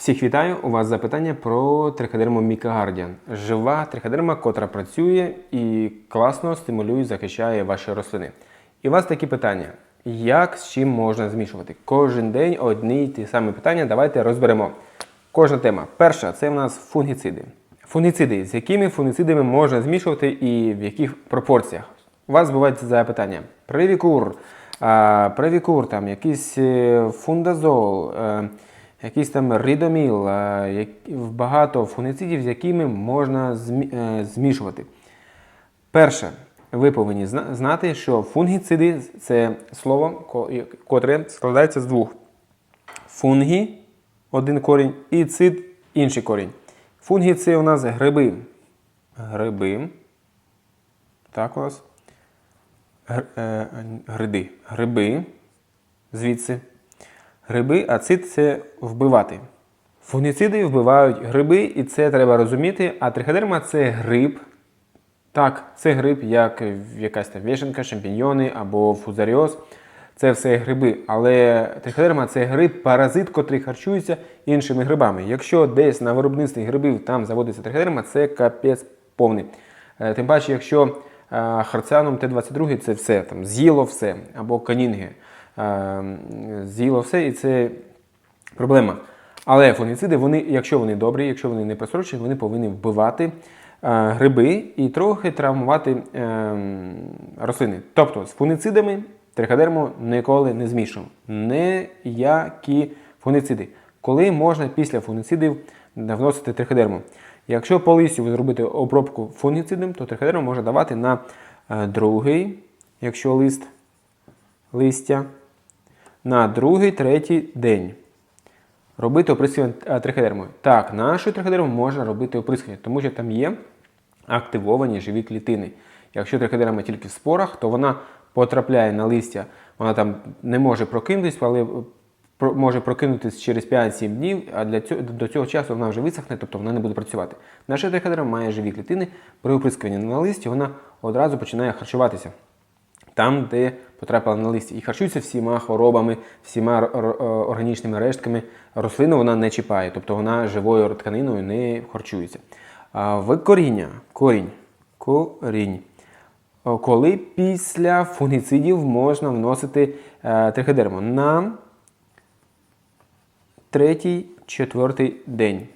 Всіх вітаю! У вас запитання про триходерму Мікагардіан. Жива триходерма, котра працює і класно стимулює, захищає ваші рослини. І у вас такі питання: як з чим можна змішувати? Кожен день одні й ті самі питання. Давайте розберемо. Кожна тема. Перша це в нас фунгіциди. Фунгіциди. З якими фунгіцидами можна змішувати і в яких пропорціях? У вас бувають запитання. Привікур, а, привікур, там, якийсь е, фундазол, е, якийсь там ридоміл, багато фунгіцидів, з якими можна е, змішувати. Перше, ви повинні знати, що фунгіциди це слово, котре складається з двох. Фунгі один корінь і цид інший корінь. Фунгі це у нас гриби. Гриби. Так у нас. Е, Гриди. Гриби. Звідси. Гриби, а цид це вбивати. Фунгіциди вбивають гриби, і це треба розуміти. А триходерма це гриб. Так, це гриб, як якась там вішенка, шампіньйони або фузаріоз. Це все гриби. Але триходерма це гриб, паразит, котрий харчується іншими грибами. Якщо десь на виробництві грибів там заводиться триходерма, це капець повний. Е, Тим паче, якщо е, харціаном Т-22 це все, там, з'їло все, або канінги, з'їло все, і це проблема. Але фунгіциди, вони, якщо вони добрі, якщо вони не просрочені, вони повинні вбивати е, гриби і трохи травмувати е, рослини. Тобто з фунгіцидами триходерму ніколи не змішуємо. Ніякі фунгіциди. Коли можна після фунгіцидів вносити триходерму? Якщо по листю ви зробите обробку фунгіцидом, то триходерму можна давати на е, другий, якщо лист листя, на другий, третій день. Робити оприскування е, триходермою. Так, нашу триходерму можна робити оприскування, тому що там є активовані живі клітини. Якщо триходерма тільки в спорах, то вона потрапляє на листя, вона там не може прокинутися, але може прокинутися через 5-7 днів, а для цього, до цього часу вона вже висохне, тобто вона не буде працювати. Наша триходерма має живі клітини, при оприскуванні на листі вона одразу починає харчуватися там, де потрапила на листі. І харчується всіма хворобами, всіма е, органічними рештками. Рослину вона не чіпає, тобто вона живою тканиною не харчується. В коріння, корінь, корінь. Коли після фунгіцидів можна вносити е, триходерму? На третій, четвертий день.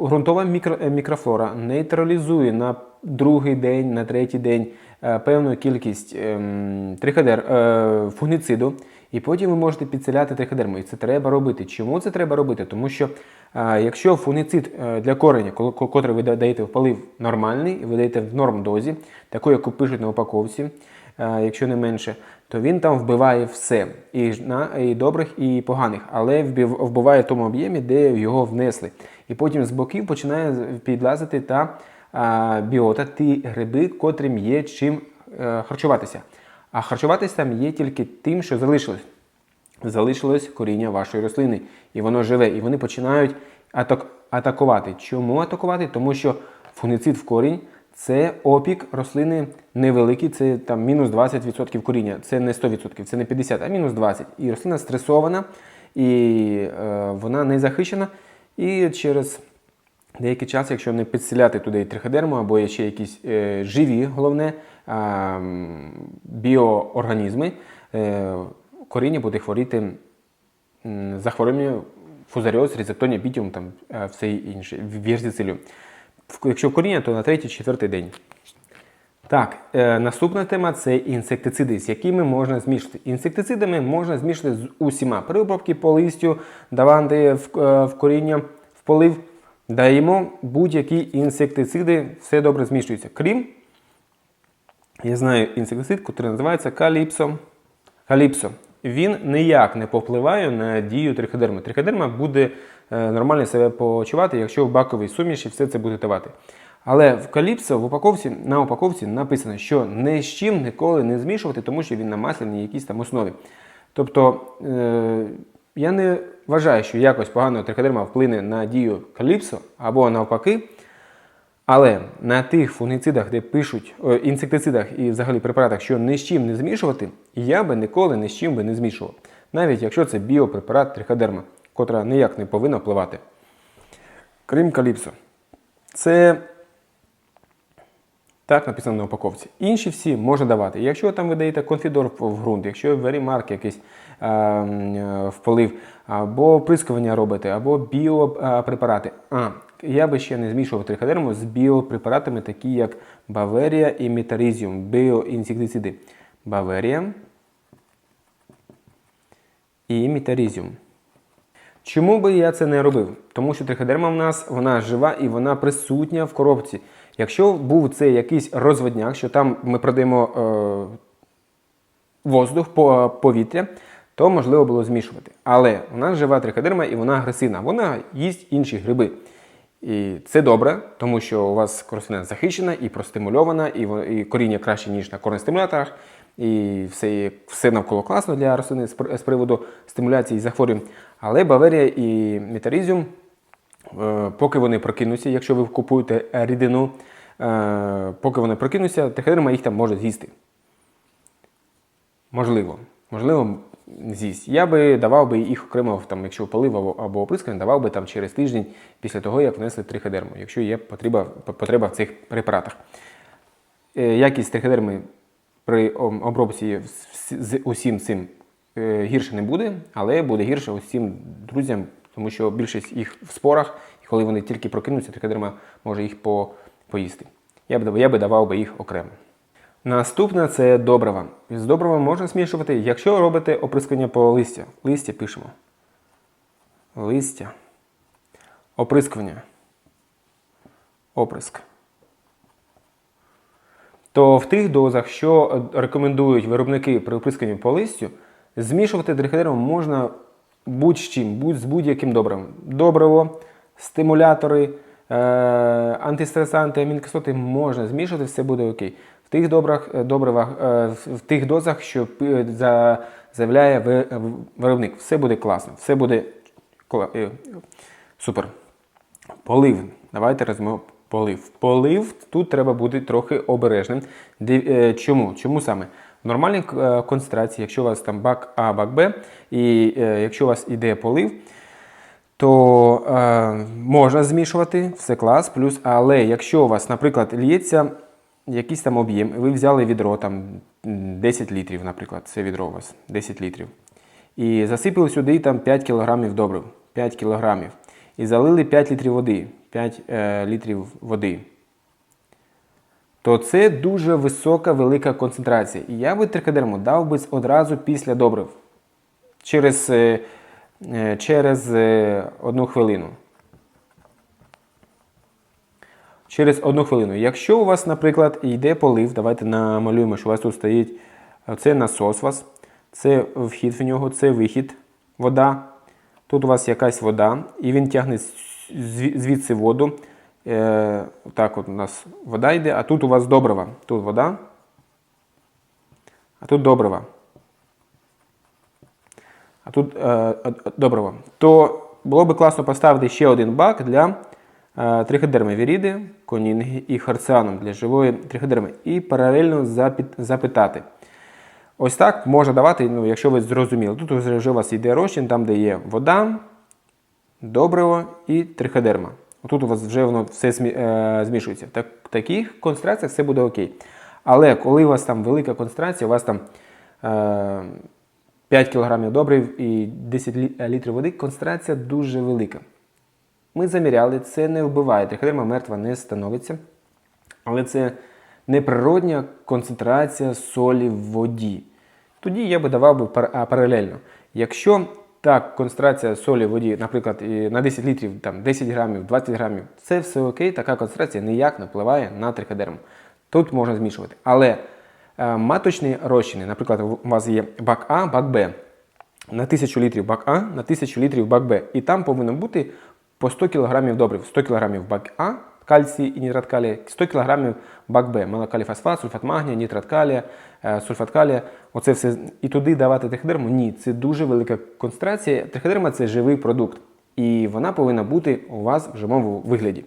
Ґрунтова мікро, е, мікрофлора нейтралізує на другий день, на третій день е, певну кількість ем, триходер, е, фунгіциду, і потім ви можете підселяти триходерму. І це треба робити. Чому це треба робити? Тому що якщо фунгіцид для кореня, котрий ви даєте в полив нормальний, ви даєте в норм дозі, таку, яку пишуть на упаковці, якщо не менше, то він там вбиває все, і, і добрих, і поганих, але вбив- вбиває в тому об'ємі, де його внесли. І потім з боків починає підлазити та а, біота, ті гриби, котрим є чим е, харчуватися. А харчуватися там є тільки тим, що залишилось. Залишилось коріння вашої рослини, і воно живе, і вони починають атак- атакувати. Чому атакувати? Тому що фунгіцид в корінь це опік рослини невеликий, це там мінус 20% коріння. Це не 100%, це не 50%, а мінус 20%. І рослина стресована, і е, вона не захищена. І через деякий час, якщо не підселяти туди триходерму або ще якісь е, живі, головне, м, біоорганізми, е, коріння буде хворіти м, захворювання фузаріоз, різектонія, бітіум, там е, все інше, вірзицилю. Якщо коріння, то на третій-четвертий день. Так, е, наступна тема це інсектициди, з якими можна змішувати. Інсектицидами можна змішувати з усіма. При обробці по листю, даванди в, е, в коріння, полив, даємо будь-які інсектициди, все добре змішується. Крім, я знаю інсектицид, який називається каліпсо. Каліпсо. Він ніяк не повпливає на дію триходерми. Триходерма буде е, нормально себе почувати, якщо в баковій суміші все це буде давати. Але в каліпсо в упаковці, на упаковці написано, що ні з чим ніколи не змішувати, тому що він на масляній якійсь там основі. Тобто е, я не вважаю, що якось погано триходерма вплине на дію каліпсо або навпаки. Але на тих фунгіцидах, де пишуть о, інсектицидах і взагалі препаратах, що ні з чим не змішувати, я би ніколи ні з чим би не змішував. навіть якщо це біопрепарат триходерма, котра ніяк не повинна впливати. Крім каліпсо. Це так написано на упаковці. Інші всі можна давати. Якщо там ви даєте конфідор в ґрунт, якщо верімарк якийсь в полив, або оприскування робите, або біопрепарати. А, я би ще не змішував триходерму з біопрепаратами, такі як Баверія і Метарізіум, біоінсектициди. Баверія і Метарізіум. Чому би я це не робив? Тому що триходерма в нас вона жива і вона присутня в коробці. Якщо був це якийсь розводняк, що там ми продаємо е, воздух, повітря, то можливо було змішувати. Але у нас жива триходерма і вона агресивна. Вона їсть інші гриби. І це добре, тому що у вас рослина захищена і простимульована, і, коріння краще, ніж на корнестимуляторах, і все, все навколо класно для рослини з приводу стимуляції захворювань. Але Баверія і Метарізіум Е, поки вони прокинуться, якщо ви купуєте рідину, е, поки вони прокинуться, триходерма їх там може з'їсти. Можливо. Можливо, з'їсть. Я би давав би їх окремо, там, якщо полив або, оприскування, давав би там через тиждень після того, як внесли триходерму, якщо є потреба, потреба в цих препаратах. Е, Якість триходерми при обробці з, з усім цим е, гірше не буде, але буде гірше усім друзям, тому що більшість їх в спорах, і коли вони тільки прокинуться, триходерма може їх по, поїсти. Я б, я би давав би їх окремо. Наступне це добрива. З добрива можна змішувати, якщо робите оприскування по листя. Листя пишемо. Листя. Оприскування. Оприск. То в тих дозах, що рекомендують виробники при оприскуванні по листю, змішувати триходермом можна будь-чим, будь з будь-яким добривом. Добриво, стимулятори, е, антистресанти, амінокислоти можна змішувати, все буде окей. В тих добрах, е, добривах, е, в- тих дозах, що пи- заявляє виробник, все буде класно, все буде е, супер. Полив. Давайте розмовимо полив. Полив тут треба бути трохи обережним. Е, Чому? Чому саме? В нормальній е, концентрації, якщо у вас там бак А, бак Б, і е, якщо у вас іде полив, то е, можна змішувати, все клас, плюс, але якщо у вас, наприклад, лється якийсь там об'єм, ви взяли відро, там 10 літрів, наприклад, це відро у вас 10 літрів. І засипали сюди там 5 кг добрив, 5 кг. І залили 5 літрів води, 5 е, літрів води. То це дуже висока, велика концентрація. І я би трикадерму дав би одразу після добрив. Через, е, е, через е, одну хвилину. Через одну хвилину. Якщо у вас, наприклад, йде полив, давайте намалюємо, що у вас тут стоїть е, це насос у вас, це вхід в нього, це вихід, вода. Тут у вас якась вода, і він тягне звідси воду. Е, так от у нас вода йде, а тут у вас добрива. Тут вода, а тут добрива. А тут е, е, добрива. То було би класно поставити ще один бак для триходерми віріди, конінги і харціаном для живої триходерми. І паралельно запитати. Ось так можна давати, ну, якщо ви зрозуміли. Тут вже у вас йде розчин, там, де є вода, добриво і триходерма. Тут у вас вже воно все е, змішується. Так, в таких концентраціях все буде окей. Але коли у вас там велика концентрація, у вас там е, 5 кг добрив і 10 літрів води, концентрація дуже велика. Ми заміряли, це не вбиває. Триходерма мертва не становиться. Але це неприродня концентрація солі в воді. Тоді я би давав би паралельно. Якщо так, концентрація солі в воді, наприклад, на 10 літрів, там, 10 грамів, 20 грамів, це все окей, така концентрація ніяк не впливає на триходерму. Тут можна змішувати. Але е, маточні розчини, наприклад, у вас є бак А, бак Б. На 1000 літрів бак А, на 1000 літрів бак Б. І там повинно бути по 100 кг добрив. 100 кг бак А, кальцій і нітрат калія, 100 кг бак Б, монокалій фосфат, сульфат магнія, нітрат калія, е, сульфат калія. Оце все. І туди давати триходерму? Ні, це дуже велика концентрація. Триходерма це живий продукт. І вона повинна бути у вас в живому вигляді.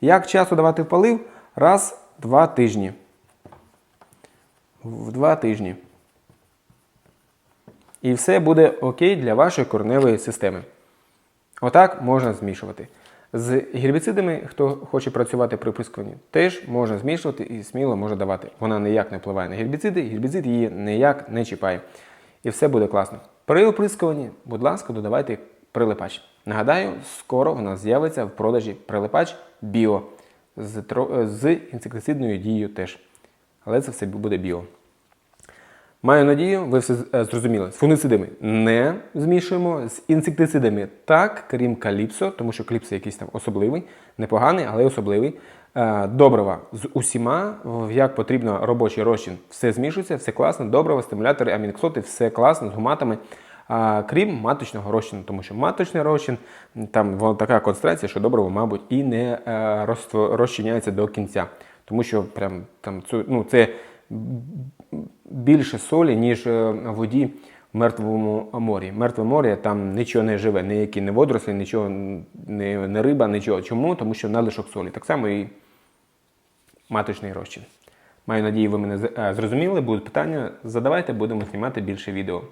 Як часто давати в полив? Раз, два тижні. В два тижні. І все буде окей для вашої кореневої системи. Отак можна змішувати. З гербіцидами, хто хоче працювати при оприскуванні, теж можна змішувати і сміло може давати. Вона ніяк не впливає на гербіциди, гербіцид її ніяк не чіпає. І все буде класно. При оприскуванні, будь ласка, додавайте прилипач. Нагадаю, скоро у нас з'явиться в продажі прилипач біо з, з інсектицидною дією теж. Але це все буде біо. Маю надію, ви все е, зрозуміли. З фунгицидами не змішуємо, з інсектицидами так, крім каліпсо, тому що каліпсо якийсь там особливий, непоганий, але особливий. Е, Добрива з усіма, як потрібно робочий розчин, все змішується, все класно, добрива, стимулятори, аміноксоти, все класно, з гуматами. Крім маточного розчину, тому що маточний розчин, там така концентрація, що добриво, мабуть, і не е, розчиняється до кінця. Тому що прям там ну, це більше солі, ніж е, в воді в мертвому морі. Мертве море там нічого не живе, ніякі не водорослі, нічого не, не риба, нічого. Чому? Тому що надлишок солі. Так само і маточний розчин. Маю надію, ви мене е, зрозуміли. Будуть питання, задавайте, будемо знімати більше відео.